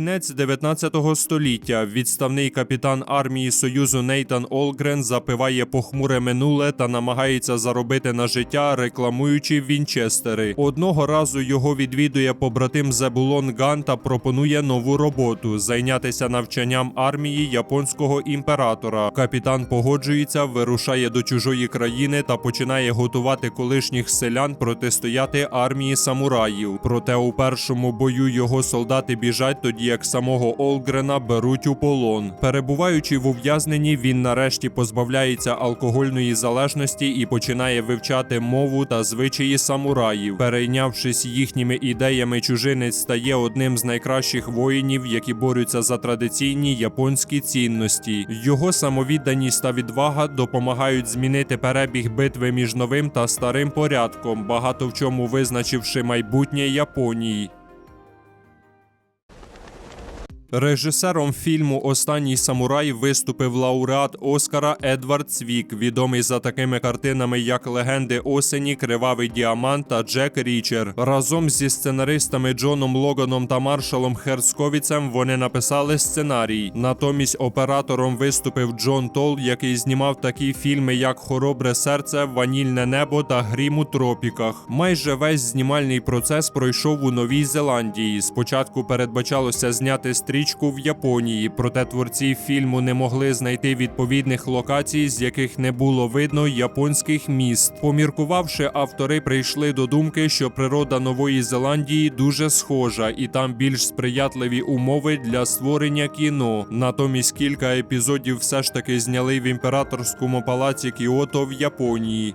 Кінець 19 століття. Відставний капітан армії Союзу Нейтан Олгрен запиває похмуре минуле та намагається заробити на життя, рекламуючи Вінчестери. Одного разу його відвідує побратим Зебулон Ган та пропонує нову роботу зайнятися навчанням армії японського імператора. Капітан погоджується, вирушає до чужої країни та починає готувати колишніх селян протистояти армії самураїв. Проте у першому бою його солдати біжать, тоді як самого Олгрена беруть у полон. Перебуваючи в ув'язненні, він нарешті позбавляється алкогольної залежності і починає вивчати мову та звичаї самураїв. Перейнявшись їхніми ідеями, чужинець стає одним з найкращих воїнів, які борються за традиційні японські цінності. Його самовідданість та відвага допомагають змінити перебіг битви між новим та старим порядком, багато в чому визначивши майбутнє Японії. Режисером фільму Останній самурай виступив лауреат Оскара Едвард Цвік, відомий за такими картинами, як Легенди осені, Кривавий діамант та Джек Річер. Разом зі сценаристами Джоном Логаном та Маршалом Херсковіцем вони написали сценарій. Натомість оператором виступив Джон Тол, який знімав такі фільми, як Хоробре серце, Ванільне небо та Грім у тропіках. Майже весь знімальний процес пройшов у Новій Зеландії. Спочатку передбачалося зняти стрічку в Японії, проте творці фільму не могли знайти відповідних локацій, з яких не було видно японських міст. Поміркувавши, автори прийшли до думки, що природа Нової Зеландії дуже схожа, і там більш сприятливі умови для створення кіно. Натомість кілька епізодів все ж таки зняли в імператорському палаці Кіото в Японії.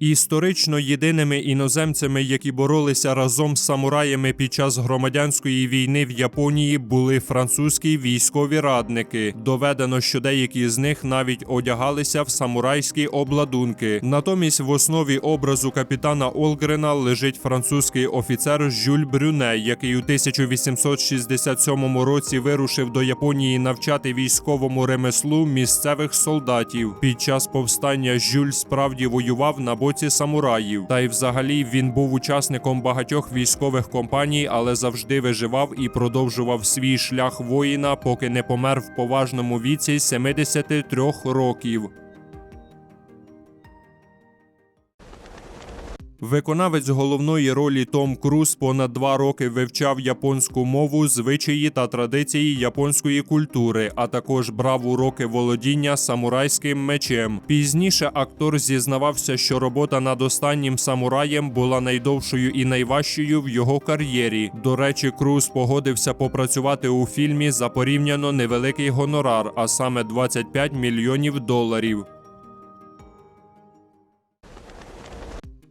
Історично єдиними іноземцями, які боролися разом з самураями під час громадянської війни в Японії, були французькі військові радники. Доведено, що деякі з них навіть одягалися в самурайські обладунки. Натомість в основі образу капітана Олгрена лежить французький офіцер Жюль Брюне, який у 1867 році вирушив до Японії навчати військовому ремеслу місцевих солдатів. Під час повстання Жюль справді воював на боці самураїв. Та й взагалі він був учасником багатьох військових компаній, але завжди виживав і продовжував свій шлях воїна, поки не помер в поважному віці 73 років. Виконавець головної ролі Том Круз понад два роки вивчав японську мову, звичаї та традиції японської культури, а також брав уроки володіння самурайським мечем. Пізніше актор зізнавався, що робота над останнім самураєм була найдовшою і найважчою в його кар'єрі. До речі, Круз погодився попрацювати у фільмі за порівняно невеликий гонорар, а саме 25 мільйонів доларів.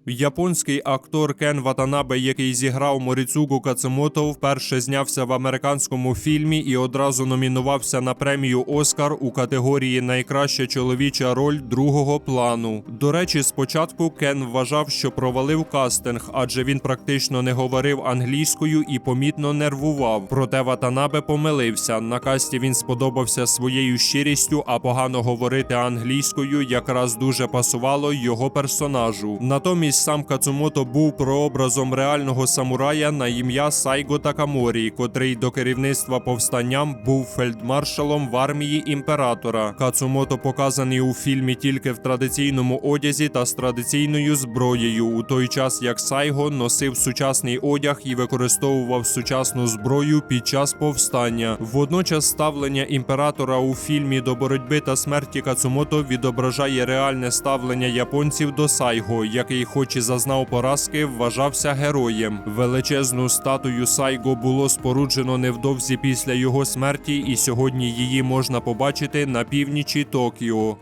Японський актор Кен Ватанабе, який зіграв Моріцугу Кацемото, вперше знявся в американському фільмі і одразу номінувався на премію Оскар у категорії Найкраща чоловіча роль другого плану. До речі, спочатку Кен вважав, що провалив кастинг, адже він практично не говорив англійською і помітно нервував. Проте Ватанабе помилився. На касті він сподобався своєю щирістю, а погано говорити англійською якраз дуже пасувало його персонажу. Натомість сам Кацумото був прообразом реального самурая на ім'я Сайго Такаморі, котрий до керівництва повстанням був фельдмаршалом в армії імператора. Кацумото показаний у фільмі тільки в традиційному одязі та з традиційною зброєю, у той час як Сайго носив сучасний одяг і використовував сучасну зброю під час повстання. Водночас ставлення імператора у фільмі до боротьби та смерті Кацумото відображає реальне ставлення японців до Сайго, який, хоч і зазнав поразки, вважався героєм. Величезну статую Сайго було споруджено невдовзі після його смерті, і сьогодні її можна побачити на північі Токіо.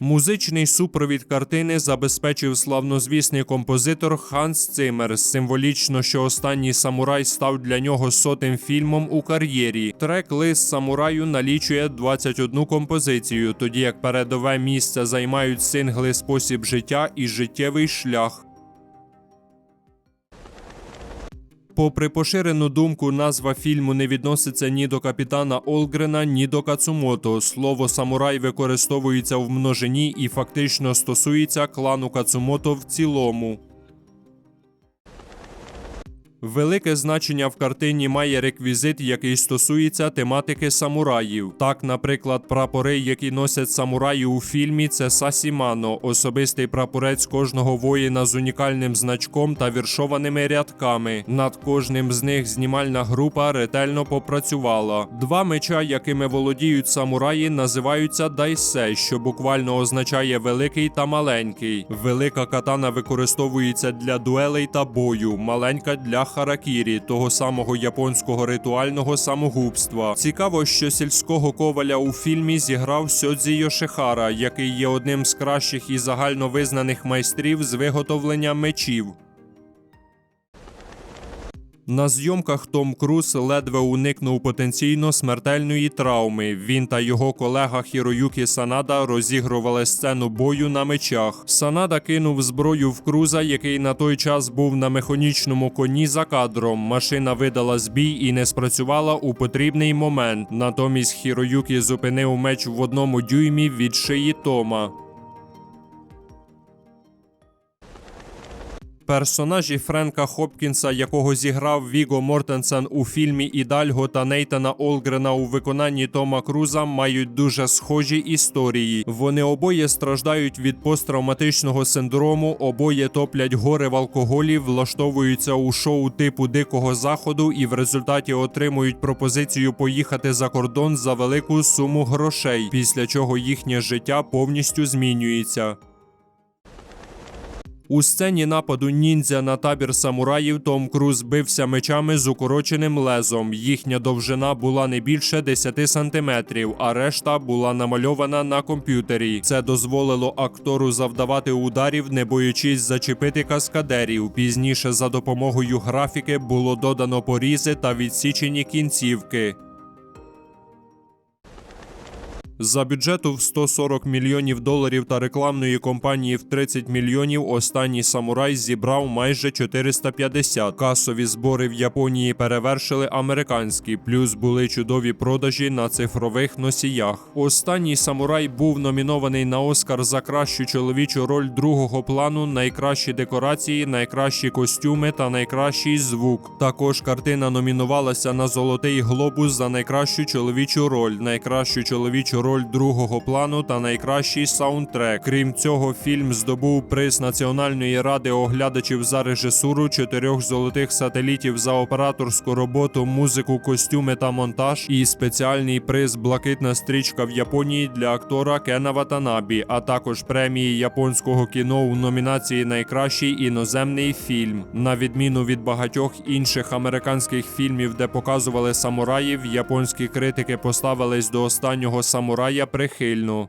Музичний супровід картини забезпечив славнозвісний композитор Ханс Цимер. Символічно, що останній самурай став для нього сотим фільмом у кар'єрі. Трек Лист самураю налічує 21 композицію, тоді як передове місце займають сингли Спосіб життя і життєвий шлях. Попри поширену думку, назва фільму не відноситься ні до капітана Олгрена, ні до Кацумото. Слово самурай використовується в множині і фактично стосується клану Кацумото в цілому. Велике значення в картині має реквізит, який стосується тематики самураїв. Так, наприклад, прапори, які носять самураї у фільмі, це сасімано, особистий прапорець кожного воїна з унікальним значком та віршованими рядками. Над кожним з них знімальна група ретельно попрацювала. Два меча, якими володіють самураї, називаються дайсе, що буквально означає великий та маленький. Велика катана використовується для дуелей та бою, маленька для харакірі, того самого японського ритуального самогубства. Цікаво, що сільського коваля у фільмі зіграв Сьодзі Йошихара, який є одним з кращих і загальновизнаних майстрів з виготовлення мечів. На зйомках Том Круз ледве уникнув потенційно смертельної травми. Він та його колега Хіроюкі Санада розігрували сцену бою на мечах. Санада кинув зброю в Круза, який на той час був на механічному коні за кадром. Машина видала збій і не спрацювала у потрібний момент. Натомість Хіроюкі зупинив меч в одному дюймі від шиї Тома. Персонажі Френка Хопкінса, якого зіграв Віго Мортенсен у фільмі Ідальго та Нейтана Олгрена у виконанні Тома Круза, мають дуже схожі історії. Вони обоє страждають від посттравматичного синдрому, обоє топлять гори в алкоголі, влаштовуються у шоу типу Дикого Заходу і в результаті отримують пропозицію поїхати за кордон за велику суму грошей, після чого їхнє життя повністю змінюється. У сцені нападу ніндзя на табір самураїв Том Круз бився мечами з укороченим лезом. Їхня довжина була не більше 10 сантиметрів, а решта була намальована на комп'ютері. Це дозволило актору завдавати ударів, не боючись зачепити каскадерів. Пізніше за допомогою графіки було додано порізи та відсічені кінцівки. За бюджету в 140 мільйонів доларів та рекламної кампанії в 30 мільйонів останній самурай зібрав майже 450. Касові збори в Японії перевершили американські, плюс були чудові продажі на цифрових носіях. Останній самурай був номінований на Оскар за кращу чоловічу роль другого плану, найкращі декорації, найкращі костюми та найкращий звук. Також картина номінувалася на Золотий глобус за найкращу чоловічу роль, найкращу чоловічу роль другого плану та найкращий саундтрек. Крім цього, фільм здобув приз Національної ради оглядачів за режисуру, чотирьох золотих сателітів за операторську роботу, музику, костюми та монтаж, і спеціальний приз Блакитна стрічка в Японії для актора Кена Ватанабі, а також премії японського кіно у номінації Найкращий іноземний фільм. На відміну від багатьох інших американських фільмів, де показували самураїв, японські критики поставились до останнього самурая прихильно.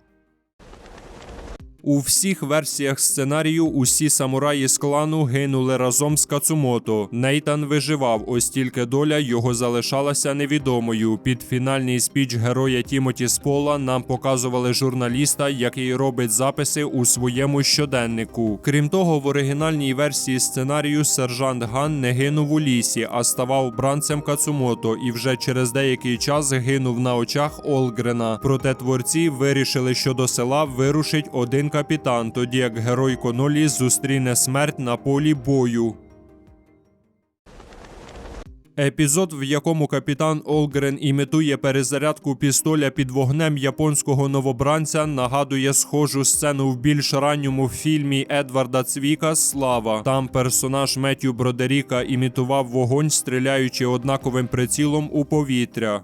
У всіх версіях сценарію усі самураї з клану гинули разом з Кацумото. Нейтан виживав, ось тільки доля його залишалася невідомою. Під фінальний спіч героя Тімоті Спола нам показували журналіста, який робить записи у своєму щоденнику. Крім того, в оригінальній версії сценарію сержант Ган не гинув у лісі, а ставав бранцем Кацумото і вже через деякий час гинув на очах Олгрена. Проте творці вирішили, що до села вирушить один капітан, тоді як герой Конолі зустріне смерть на полі бою. Епізод, в якому капітан Олгрен імітує перезарядку пістоля під вогнем японського новобранця, нагадує схожу сцену в більш ранньому фільмі Едварда Цвіка Слава. Там персонаж Меттю Бродеріка імітував вогонь, стріляючи однаковим прицілом у повітря.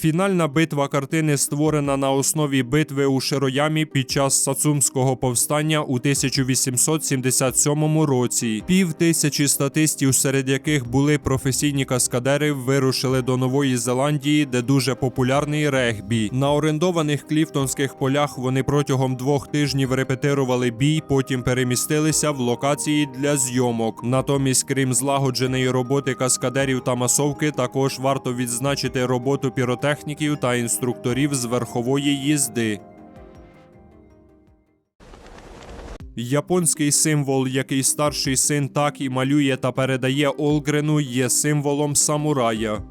Фінальна битва картини створена на основі битви у Широямі під час Сацумського повстання у 1877 році. Пів тисячі статистів, серед яких були професійні каскадери, вирушили до Нової Зеландії, де дуже популярний регбі. На орендованих кліфтонських полях вони протягом двох тижнів репетирували бій, потім перемістилися в локації для зйомок. Натомість, крім злагодженої роботи каскадерів та масовки, також варто відзначити роботу піротехніків та інструкторів з верхової їзди. Японський символ, який старший син так і малює та передає Олгрену, є символом самурая.